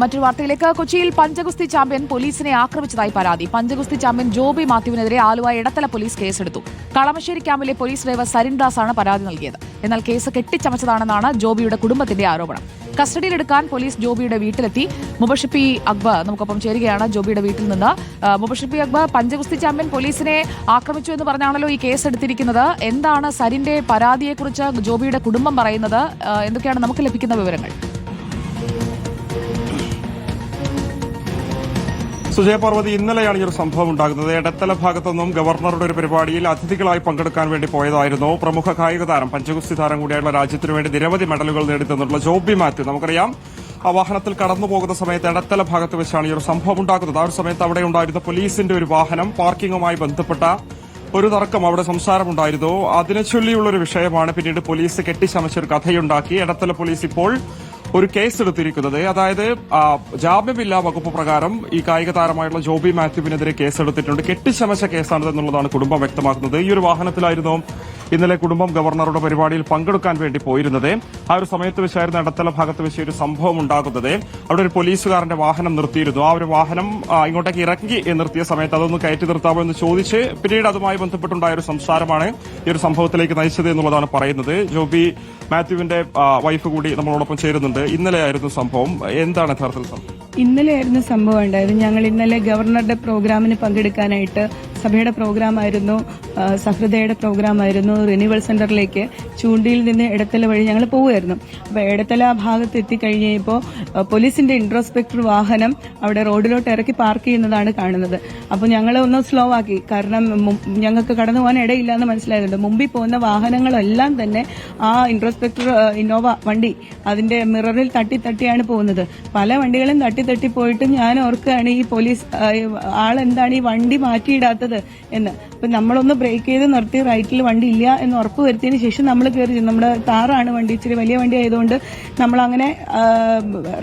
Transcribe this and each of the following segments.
മറ്റൊരു വാർത്തയിലേക്ക്. കൊച്ചിയിൽ പഞ്ചഗുസ്തി ചാമ്പ്യൻ പോലീസിനെ ആക്രമിച്ചതായി പരാതി. പഞ്ചഗുസ്തി ചാമ്പ്യൻ ജോബി മാത്യുവിനെതിരെ ആലുവ ഇടത്തല പോലീസ് കേസെടുത്തു. കളമശ്ശേരി ക്യാമ്പിലെ പോലീസ് ഡ്രൈവർ സരിൻദാസ് ആണ് പരാതി നൽകിയത്. എന്നാൽ കേസ് കെട്ടിച്ചമച്ചതാണെന്നാണ് ജോബിയുടെ കുടുംബത്തിന്റെ ആരോപണം. കസ്റ്റഡിയിലെടുക്കാൻ പോലീസ് ജോബിയുടെ വീട്ടിലെത്തി. മുബഷിപ്പി അക്ബർ നമുക്കൊപ്പം ചേരുകയാണ്. ജോബിയുടെ വീട്ടിൽ നിന്ന് മുബഷിപ്പി അക്ബർ പഞ്ചഗുസ്തി ചാമ്പ്യൻ പോലീസിനെ ആക്രമിച്ചു എന്ന് പറഞ്ഞാണല്ലോ ഈ കേസ് എടുത്തിരിക്കുന്നത് എന്താണ് സരിന്റെ പരാതിയെക്കുറിച്ച് ജോബിയുടെ കുടുംബം പറയുന്നത്? എന്തൊക്കെയാണ് നമുക്ക് ലഭിക്കുന്ന വിവരങ്ങൾ? സുജയപാർവതി ഇന്നലെയാണ് ഈ ഒരു സംഭവം ഉണ്ടാകുന്നത്. എടത്തല ഭാഗത്തുനിന്നും ഗവർണറുടെ ഒരു പരിപാടിയിൽ അതിഥികളായി പങ്കെടുക്കാൻ വേണ്ടി പോയതായിരുന്നു പ്രമുഖ കായിക താരം പഞ്ചഗുസ്തി താരം കൂടിയായുള്ള രാജ്യത്തിനു വേണ്ടി നിരവധി മെഡലുകൾ നേടിത്തന്നിട്ടുള്ള ജോബി മാത്യു. നമുക്കറിയാം ആ വാഹനത്തിൽ കടന്നു പോകുന്ന സമയത്ത് ഇടത്തല ഭാഗത്ത് വെച്ചാണ് ഈ ഒരു സംഭവം ഉണ്ടാകുന്നത്. ആ ഒരു സമയത്ത് അവിടെ ഉണ്ടായിരുന്ന പോലീസിന്റെ ഒരു വാഹനം പാർക്കിംഗുമായി ബന്ധപ്പെട്ട ഒരു തർക്കം അവിടെ സംസാരമുണ്ടായിരുന്നു. അതിനെ ചൊല്ലിയുള്ള ഒരു വിഷയമാണ് പിന്നീട് പോലീസ് കെട്ടിച്ചമച്ച ഒരു കഥയുണ്ടാക്കി. ഇടത്തല പോലീസ് ഇപ്പോൾ ഒരു കേസ് എടുത്തിരിക്കുന്നത്. അതായത് ജാമ്യമില്ലാ വകുപ്പ് പ്രകാരം ഈ കായിക താരമായിട്ടുള്ള ജോബി മാത്യുവിനെതിരെ കേസെടുത്തിട്ടുണ്ട് കെട്ടിച്ചമച്ച കേസാണിതെന്നുള്ളതാണ് കുടുംബം വ്യക്തമാക്കുന്നത്. ഈ ഒരു വാഹനത്തിലായിരുന്നു ഇന്നലെ കുടുംബം ഗവർണറുടെ പരിപാടിയിൽ പങ്കെടുക്കാൻ വേണ്ടി പോയിരുന്നത്. ആ ഒരു സമയത്ത് വെച്ചായിരുന്നു ഇടത്തല ഭാഗത്ത് വെച്ച് ഒരു സംഭവം ഉണ്ടാകുന്നത്. അവിടെ ഒരു പോലീസുകാരന്റെ വാഹനം നിർത്തിയിരുന്നു. ആ ഒരു വാഹനം ഇങ്ങോട്ടേക്ക് ഇറങ്ങി നിർത്തിയ സമയത്ത് അതൊന്ന് കയറ്റി നിർത്താമോ എന്ന് ചോദിച്ച് പിന്നീട് അതുമായി ബന്ധപ്പെട്ടുണ്ടായ ഒരു സംസാരമാണ് ഈ ഒരു സംഭവത്തിലേക്ക് നയിച്ചത് എന്നുള്ളതാണ് പറയുന്നത്. ജോബി മാത്യുവിന്റെ വൈഫ് കൂടി നമ്മളോടൊപ്പം ചേരുന്നുണ്ട്. ഇന്നലെയായിരുന്നു സംഭവം. എന്താണ് യഥാർത്ഥത്തിൽ സംഭവം? ഇന്നലെയായിരുന്നു സംഭവം ഉണ്ടായത്. ഞങ്ങൾ ഇന്നലെ ഗവർണറുടെ പ്രോഗ്രാമിന് പങ്കെടുക്കാനായിട്ട് സഭയുടെ പ്രോഗ്രാമായിരുന്നു സഹൃദയുടെ പ്രോഗ്രാം പ്രോഗ്രാമായിരുന്നു റിന്യൂവൽ സെന്ററിലേക്ക് ചൂണ്ടിയിൽ നിന്ന് ഇടത്തല വഴി ഞങ്ങൾ പോവുമായിരുന്നു. അപ്പോൾ ഇടത്തല ഭാഗത്ത് എത്തിക്കഴിഞ്ഞപ്പോൾ പോലീസിന്റെ ഇൻട്രോസ്പെക്ടർ വാഹനം അവിടെ റോഡിലോട്ട് ഇറക്കി പാർക്ക് ചെയ്യുന്നതാണ് കാണുന്നത്. അപ്പോൾ ഞങ്ങൾ ഒന്ന് സ്ലോ ആക്കി. കാരണം ഞങ്ങൾക്ക് കടന്നു പോകാൻ ഇടയില്ല എന്ന് മനസ്സിലായതുകൊണ്ട് മുമ്പിൽ പോകുന്ന വാഹനങ്ങളെല്ലാം തന്നെ ആ ഇൻട്രോസ്പെക്ടർ ഇന്നോവ വണ്ടി അതിന്റെ മിററിൽ തട്ടി തട്ടിയാണ് പോകുന്നത്. പല വണ്ടികളും തട്ടി തട്ടി പോയിട്ട് ഞാൻ ഓർക്കുകയാണ് ഈ പോലീസ് ആളെന്താണ് ഈ വണ്ടി മാറ്റിയിടാത്തത് എന്ന്. ഇപ്പൊ നമ്മളൊന്ന് ബ്രേക്ക് ചെയ്ത് നിർത്തി റൈറ്റിൽ വണ്ടി ഇല്ല എന്ന് ഉറപ്പ് വരുത്തിയതിന് ശേഷം നമ്മൾ കയറി നമ്മുടെ താറാണ് വണ്ടി ഇച്ചിരി വലിയ വണ്ടി ആയതുകൊണ്ട് നമ്മൾ അങ്ങനെ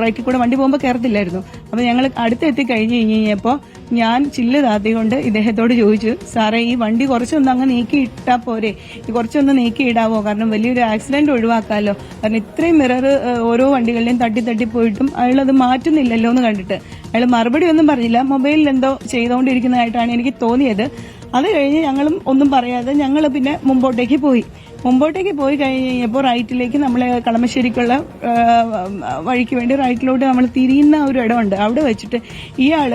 റൈറ്റിൽ കൂടെ വണ്ടി പോകുമ്പോൾ കയറത്തില്ലായിരുന്നു അപ്പൊ ഞങ്ങൾ അടുത്തെത്തി കഴിഞ്ഞ് കഴിഞ്ഞപ്പോൾ ഞാൻ ചില്ല് താത്തിക്കൊണ്ട് ഇദ്ദേഹത്തോട് ചോദിച്ചു സാറേ ഈ വണ്ടി കുറച്ചൊന്ന് അങ്ങ് നീക്കി ഇട്ടാ പോരെ. കുറച്ചൊന്ന് നീക്കി ഇടാവോ? കാരണം വലിയൊരു ആക്സിഡന്റ് ഒഴിവാക്കാമല്ലോ കാരണം ഇത്രയും മിറർ ഓരോ വണ്ടികളിലെയും തട്ടി തട്ടി പോയിട്ടും അയാൾ അത് മാറ്റുന്നില്ലല്ലോ എന്ന് കണ്ടിട്ട്. അയാൾ മറുപടി ഒന്നും പറഞ്ഞില്ല. മൊബൈലിൽ എന്തോ ചെയ്തുകൊണ്ടിരിക്കുന്നതായിട്ടാണ് എനിക്ക് തോന്നിയത്. അത് കഴിഞ്ഞ് ഞങ്ങളും ഒന്നും പറയാതെ ഞങ്ങൾ പിന്നെ മുമ്പോട്ടേക്ക് പോയി. മുമ്പോട്ടേക്ക് പോയി കഴിഞ്ഞ് കഴിഞ്ഞപ്പോൾ റൈറ്റിലേക്ക് നമ്മളെ കളമശ്ശേരിക്കുള്ള വഴിക്ക് വേണ്ടി റൈറ്റിലോട്ട് നമ്മൾ തിരിയുന്ന ഒരു ഇടമുണ്ട്. അവിടെ വെച്ചിട്ട് ഇയാൾ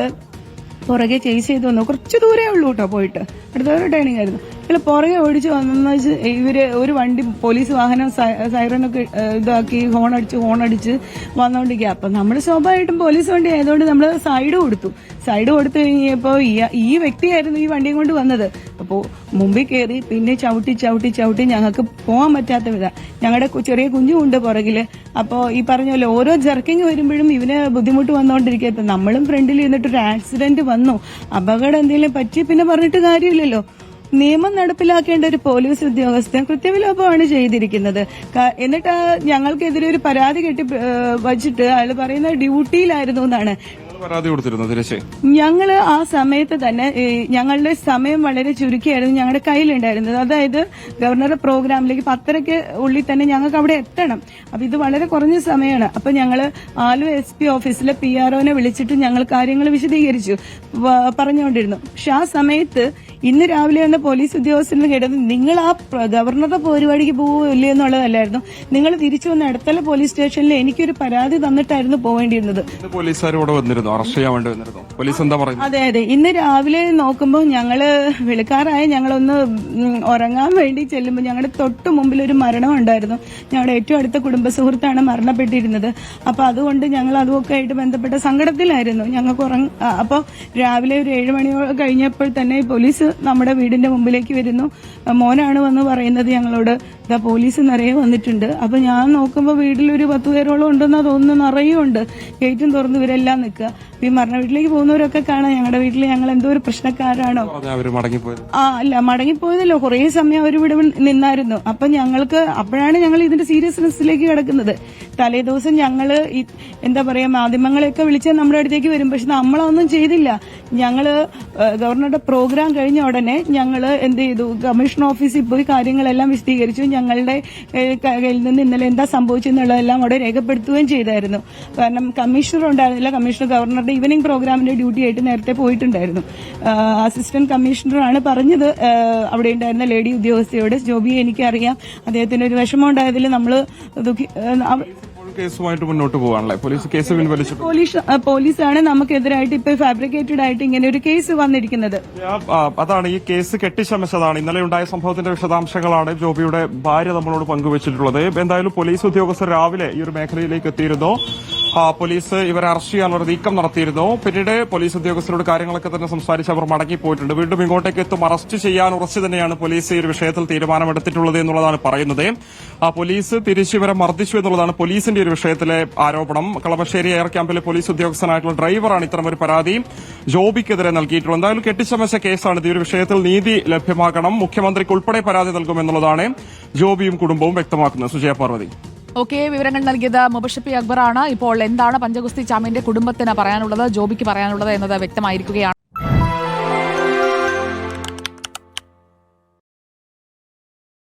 പുറകെ ചേസ് ചെയ്ത് വന്നു. കുറച്ച് ദൂരേ ഉള്ളൂ കേട്ടോ പോയിട്ട്. അടുത്തൊരു ടേണിംഗ് ആയിരുന്നു. ഇല്ല പുറകെ ഓടിച്ച് വന്നെന്ന് വെച്ച് ഇവർ ഒരു വണ്ടി പോലീസ് വാഹനം സൈറനൊക്കെ ഇതാക്കി ഹോൺ അടിച്ച് ഹോൺ അടിച്ച് വന്നോണ്ടിരിക്കുക അപ്പൊ നമ്മൾ സ്വാഭാവികമായിട്ടും പോലീസ് വണ്ടി ആയതുകൊണ്ട് നമ്മൾ സൈഡ് കൊടുത്തു. സൈഡ് കൊടുത്തു കഴിഞ്ഞപ്പോ ഈ- ഈ വ്യക്തിയായിരുന്നു ഈ വണ്ടിയും കൊണ്ട് വന്നത്. അപ്പോ മുമ്പിൽ കയറി പിന്നെ ചവിട്ടി ചവിട്ടി ചവിട്ടി ഞങ്ങൾക്ക് പോകാൻ പറ്റാത്ത വിധ. ഞങ്ങളുടെ ചെറിയ കുഞ്ഞുമുണ്ട് പുറകിൽ. അപ്പോ ഈ പറഞ്ഞ പോലെ ഓരോ ജർക്കിങ് വരുമ്പോഴും ഇവന് ബുദ്ധിമുട്ട് വന്നുകൊണ്ടിരിക്കുക ഇപ്പൊ നമ്മളും ഫ്രണ്ടിൽ ഇരുന്നിട്ട് ഒരു ആക്സിഡന്റ് വന്നു. അപകടം എന്തെങ്കിലും പറ്റി പിന്നെ പറഞ്ഞിട്ട് കാര്യമില്ലല്ലോ. നിയമം നടപ്പിലാക്കേണ്ട ഒരു പോലീസ് ഉദ്യോഗസ്ഥൻ കൃത്യവിലോപമാണ് ചെയ്തിരിക്കുന്നത്. എന്നിട്ട് ഞങ്ങൾക്കെതിരെ ഒരു പരാതി കെട്ടി വച്ചിട്ട് അയാൾ പറയുന്നത് ഡ്യൂട്ടിയിലായിരുന്നു എന്നാണ്. പരാതി കൊടുത്തിരുന്നു തിരിച്ച് ഞങ്ങൾ ആ സമയത്ത് തന്നെ ഞങ്ങളുടെ സമയം വളരെ ചുരുക്കിയായിരുന്നു ഞങ്ങളുടെ കയ്യിലുണ്ടായിരുന്നത്. അതായത് ഗവർണറുടെ പ്രോഗ്രാമിലേക്ക് പത്തരയ്ക്ക് ഉള്ളിൽ തന്നെ ഞങ്ങൾക്ക് അവിടെ എത്തണം. അപ്പൊ ഇത് വളരെ കുറഞ്ഞ സമയമാണ്. അപ്പൊ ഞങ്ങൾ ആലു എസ് പി ഓഫീസിലെ പി ആർഒനെ വിളിച്ചിട്ട് ഞങ്ങൾ കാര്യങ്ങൾ വിശദീകരിച്ചു പറഞ്ഞുകൊണ്ടിരുന്നു. പക്ഷെ ആ സമയത്ത് ഇന്ന് രാവിലെ വന്ന പോലീസ് ഉദ്യോഗസ്ഥരിൽ കേട്ടത് നിങ്ങൾ ആ ഗവർണറുടെ പരിപാടിക്ക് പോവില്ലേ എന്നുള്ളതല്ലായിരുന്നു. നിങ്ങൾ തിരിച്ചു വന്ന അടുത്തുള്ള പോലീസ് സ്റ്റേഷനിൽ എനിക്കൊരു പരാതി തന്നിട്ടായിരുന്നു പോവേണ്ടിയിരുന്നത്. വന്നിരുന്നു. അറസ്റ്റ് ചെയ്യാൻ വേണ്ടി വന്നിരുന്നു. പോലീസ് എന്താ പറയുന്നത്? അതെ അതെ. ഇന്ന് രാവിലെ നോക്കുമ്പോൾ ഞങ്ങൾ വിളിക്കാറായ ഞങ്ങളൊന്ന് ഉറങ്ങാൻ വേണ്ടി ചെല്ലുമ്പോൾ ഞങ്ങളുടെ തൊട്ട് മുമ്പിൽ ഒരു മരണം ഉണ്ടായിരുന്നു. ഞങ്ങളുടെ ഏറ്റവും അടുത്ത കുടുംബ സുഹൃത്താണ് മരണപ്പെട്ടിരുന്നത്. അപ്പൊ അതുകൊണ്ട് ഞങ്ങൾ അതുമൊക്കെ ആയിട്ട് ബന്ധപ്പെട്ട സങ്കടത്തിലായിരുന്നു. ഞങ്ങൾക്ക് ഉറങ്ങ അപ്പോൾ രാവിലെ ഒരു ഏഴ് മണിയോ കഴിഞ്ഞപ്പോൾ തന്നെ പോലീസ് നമ്മുടെ വീടിന്റെ മുമ്പിലേക്ക് വരുന്നു. മോനാണ് വന്ന് പറയുന്നത് ഞങ്ങളോട് ഇതാ പോലീസ് നിറയെ വന്നിട്ടുണ്ട്. അപ്പൊ ഞാൻ നോക്കുമ്പോൾ വീട്ടിൽ ഒരു പത്ത് പേരോളം ഉണ്ടെന്നാ തോന്നുന്നു. നിറയുണ്ട് ഗേറ്റും തുറന്ന് ഇവരെല്ലാം നിൽക്കുക. ഈ മരണ വീട്ടിലേക്ക് പോകുന്നവരൊക്കെ കാണാം. ഞങ്ങളുടെ വീട്ടിൽ ഞങ്ങൾ എന്തോ ഒരു പ്രശ്നക്കാരാണോ? ആ അല്ല മടങ്ങിപ്പോയതല്ലോ. കുറെ സമയം അവർ ഇവിടെ നിന്നായിരുന്നു. അപ്പൊ ഞങ്ങൾക്ക് അപ്പോഴാണ് ഞങ്ങൾ ഇതിന്റെ സീരിയസ്നെസ്സിലേക്ക് കിടക്കുന്നത്. തലേ ദിവസം ഞങ്ങൾ ഈ എന്താ പറയുക മാധ്യമങ്ങളെയൊക്കെ വിളിച്ച് നമ്മുടെ അടുത്തേക്ക് വരും. പക്ഷെ നമ്മളൊന്നും ചെയ്തില്ല. ഞങ്ങൾ ഗവർണറുടെ പ്രോഗ്രാം കഴിഞ്ഞ ഉടനെ ഞങ്ങൾ എന്ത് ചെയ്തു? കമ്മീഷൻ ഓഫീസിൽ പോയി കാര്യങ്ങളെല്ലാം വിശദീകരിച്ചു. ഞങ്ങളുടെ കയ്യിൽ നിന്ന് ഇന്നലെ എന്താ സംഭവിച്ചെന്നുള്ളതെല്ലാം അവിടെ രേഖപ്പെടുത്തുകയും ചെയ്തായിരുന്നു. കാരണം കമ്മീഷണർ ഉണ്ടായിരുന്നില്ല. കമ്മീഷണർ ഗവർണറുടെ ഈവനിങ് പ്രോഗ്രാമിന്റെ ഡ്യൂട്ടി ആയിട്ട് നേരത്തെ പോയിട്ടുണ്ടായിരുന്നു. അസിസ്റ്റന്റ് കമ്മീഷണറാണ് പറഞ്ഞത്. അവിടെ ഉണ്ടായിരുന്ന ലേഡി ഉദ്യോഗസ്ഥയോട് ജോബിയെ എനിക്കറിയാം. അദ്ദേഹത്തിന് ഒരു വിഷമം ഉണ്ടായതിൽ നമ്മൾ ദുഃഖി കേസുമായിട്ട് മുന്നോട്ട് പോകാണല്ലേ പോലീസ് കേസ് പിൻവലിച്ചു പോലീസ് പോലീസാണ് നമുക്കെതിരായിട്ട് ഇപ്പൊ ഫാബ്രിക്കേറ്റഡ് ആയിട്ട് ഇങ്ങനെ ഒരു കേസ് വന്നിരിക്കുന്നത്. അതാണ് ഈ കേസ് കെട്ടിച്ചമച്ചതാണ്. ഇന്നലെ ഉണ്ടായ സംഭവത്തിന്റെ വിശദാംശങ്ങളാണ് ജോബിയുടെ ഭാര്യ നമ്മളോട് പങ്കുവച്ചിട്ടുള്ളത്. എന്തായാലും പോലീസ് ഉദ്യോഗസ്ഥർ രാവിലെ ഈ ഒരു മേഖലയിലേക്ക് എത്തിയിരുന്നു. പോലീസ് ഇവരെ അറസ്റ്റ് ചെയ്യാനുള്ള നീക്കം നടത്തിയിരുന്നു. പിന്നീട് പോലീസ് ഉദ്യോഗസ്ഥരോട് കാര്യങ്ങളൊക്കെ തന്നെ സംസാരിച്ച് അവർ മടങ്ങിപ്പോയിട്ടുണ്ട് വീണ്ടും ഇങ്ങോട്ടേക്ക് എത്തും. അറസ്റ്റ് ചെയ്യാൻ ഉറച്ചു തന്നെയാണ് പോലീസ് ഈ ഒരു വിഷയത്തിൽ തീരുമാനമെടുത്തിട്ടുള്ളത് എന്നുള്ളതാണ് പറയുന്നത്. ആ പോലീസ് തിരിച്ചു ഇവരെ മർദ്ദിച്ചു എന്നുള്ളതാണ് പോലീസിന്റെ ഒരു വിഷയത്തിലെ ആരോപണം. കളമശ്ശേരി എയർ ക്യാമ്പിലെ പോലീസ് ഉദ്യോഗസ്ഥനായിട്ടുള്ള ഡ്രൈവറാണ് ഇത്തരം ഒരു പരാതി ജോബിക്കെതിരെ നൽകിയിട്ടുള്ളത്. എന്തായാലും കെട്ടിച്ചമച്ച കേസാണ് ഈ ഒരു വിഷയത്തിൽ നീതി ലഭ്യമാക്കണം മുഖ്യമന്ത്രിക്ക് ഉൾപ്പെടെ പരാതി നൽകുമെന്നുള്ളതാണ് ജോബിയും കുടുംബവും വ്യക്തമാക്കുന്നത്. സുജയ പാർവതി. ഓക്കെ വിവരങ്ങൾ നൽകിയത് മുബഷപ്പി അക്ബറാണ്. ഇപ്പോൾ എന്താണ് പഞ്ചഗുസ്തി ചാമ്പ്യന്റെ കുടുംബത്തിന് പറയാനുള്ളത് ജോബിക്ക് പറയാനുള്ളത് എന്നത് വ്യക്തമായിരിക്കുകയാണ്.